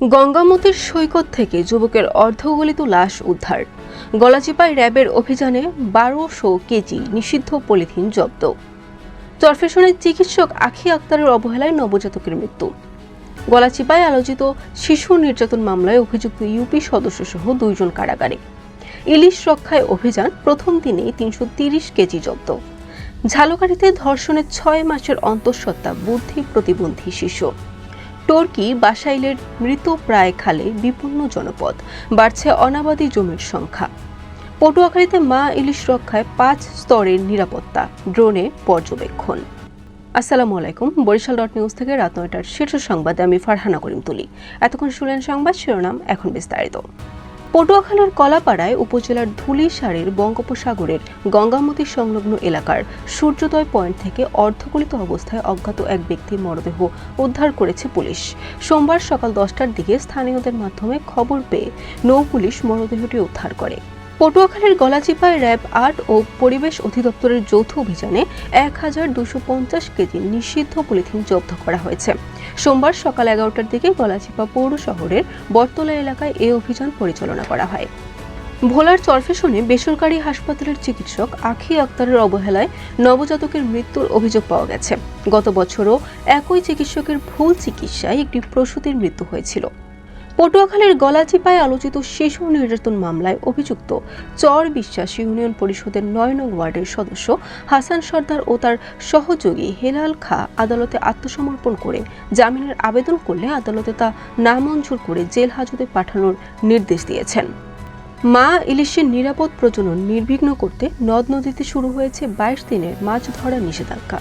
গঙ্গামতির সৈকত থেকে যুবকের অর্ধগলিত লাশ উদ্ধার। গলাচিপায় র্যাবের অভিযানে বারোশো কেজি নিষিদ্ধ পলিথিন জব্দ। চরফেশনের চিকিৎসক আখি আক্তারের অবহেলায় নবজাতকের মৃত্যু। গলাচিপায় আলোচিত শিশু নির্যাতন মামলায় অভিযুক্ত ইউপি সদস্য সহ দুইজন কারাগারে। ইলিশ রক্ষায় অভিযান প্রথম দিনেই তিনশো কেজি জব্দ। ঝালকাঠিতে ধর্ষণের ছয় মাসের অন্তঃসত্ত্বা বুদ্ধি প্রতিবন্ধী শিশু। টর্কি বাসাইলের মৃত প্রায় খালে বিপন্ন জনপদ। বাড়ছে অনাবাদী জমির সংখ্যা। পটুয়াখালীতে মা ইলিশ রক্ষায় পাঁচ স্তরের নিরাপত্তা। ড্রোনে পর্যবেক্ষণ। আসসালামু আলাইকুম। বরিশাল ডট নিউজ থেকে রাত নয়টার শীর্ষ সংবাদে আমি ফারহানা করিম তুলি। এতক্ষণ শুনলেন সংবাদ শিরোনাম, এখন বিস্তারিত। পটুয়াখালীর কলাপাড়ায় উপজেলার ধুলিসারের বঙ্গোপসাগরের গঙ্গামতি সংলগ্ন এলাকার সূর্যোদয় পয়েন্ট থেকে অর্ধগলিত অবস্থায় অজ্ঞাত এক ব্যক্তির মরদেহ উদ্ধার করেছে পুলিশ। সোমবার সকাল দশটার দিকে স্থানীয়দের মাধ্যমে খবর পেয়ে নৌ পুলিশ মরদেহটি উদ্ধার করে। পটুয়াখালীর গলাচিপায় র্যাব আট ও পরিবেশ অধিদপ্তরের যৌথ অভিযানে এক হাজার দুশো পঞ্চাশ কেজি নিষিদ্ধ পলিথিন জব্দ করা হয়েছে। সোমবার সকাল এগারোটার দিকে গলাচিপা পৌর শহরের বটতলা এলাকায় এ অভিযান পরিচালনা করা হয়। ভোলার চরফেশনে বেসরকারি হাসপাতালের চিকিৎসক আখি আক্তারের অবহেলায় নবজাতকের মৃত্যুর অভিযোগ পাওয়া গেছে। গত বছরও একই চিকিৎসকের ভুল চিকিৎসায় একটি প্রসূতির মৃত্যু হয়েছিল। পটুয়াখালীর গলাচিপায় আলোচিত শিশু নির্যাতন মামলায় অভিযুক্ত চর বিশ্বাস ইউনিয়ন পরিষদের নয় নং ওয়ার্ডের সদস্য হাসান সর্দার ও তার সহযোগী হেলাল খা আদালতে আত্মসমর্পণ করে জামিনের আবেদন করলে আদালতে তা নামঞ্জুর করে জেল হাজতে পাঠানোর নির্দেশ দিয়েছেন। মা ইলিশের নিরাপদ প্রজনন নির্বিঘ্ন করতে নদ নদীতে শুরু হয়েছে বাইশ দিনের মাছ ধরা নিষেধাজ্ঞা।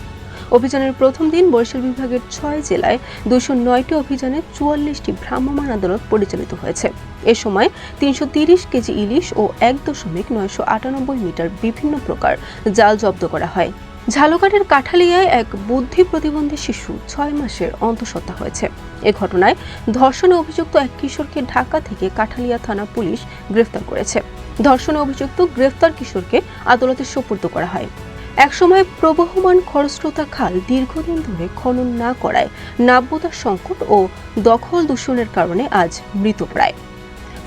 অভিযানের প্রথম দিন বরিশাল বিভাগের ছয় জেলায় দুশো নয়টি অভিযানে চুয়াল্লিশটি ভ্রাম্যমাণ আদালত পরিচালিত হয়েছে। এ সময় তিনশো তিরিশ কেজি ইলিশ ও এক দশমিক নয়শো আটানব্বই মিটার বিভিন্ন প্রকার জাল জব্দ করা হয়। ঝালকাঠের কাঠালিয়ায় এক বুদ্ধি প্রতিবন্ধী শিশু ছয় মাসের অন্তঃসত্ত্বা হয়েছে। এ ঘটনায় ধর্ষণে অভিযুক্ত এক কিশোরকে ঢাকা থেকে কাঠালিয়া থানা পুলিশ গ্রেফতার করেছে। ধর্ষণে অভিযুক্ত গ্রেফতার কিশোরকে আদালতে সোপর্দ করা হয়। একসময় প্রবহমান খরস্রোতা খাল দীর্ঘদিন ধরে খনন না করায় নাব্যতা সংকট ও দখল দূষণের কারণে আজ মৃতপ্রায়।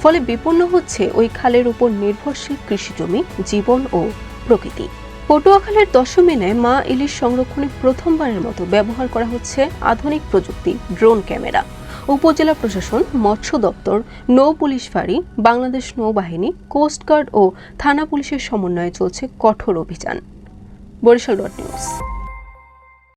ফলে বিপন্ন হচ্ছে ওই খালের উপর নির্ভরশীল কৃষিজমি জীবন ও প্রকৃতি। পটুয়াখালীর দশমিনে মা ইলিশ সংরক্ষণে প্রথমবারের মতো ব্যবহার করা হচ্ছে আধুনিক প্রযুক্তি, ড্রোন ক্যামেরা। উপজেলা প্রশাসন, মৎস্য দপ্তর, নৌ পুলিশ ফাঁড়ি, বাংলাদেশ নৌবাহিনী কোস্টগার্ড ও থানা পুলিশের সমন্বয়ে চলছে কঠোর অভিযান। Barishal dot news.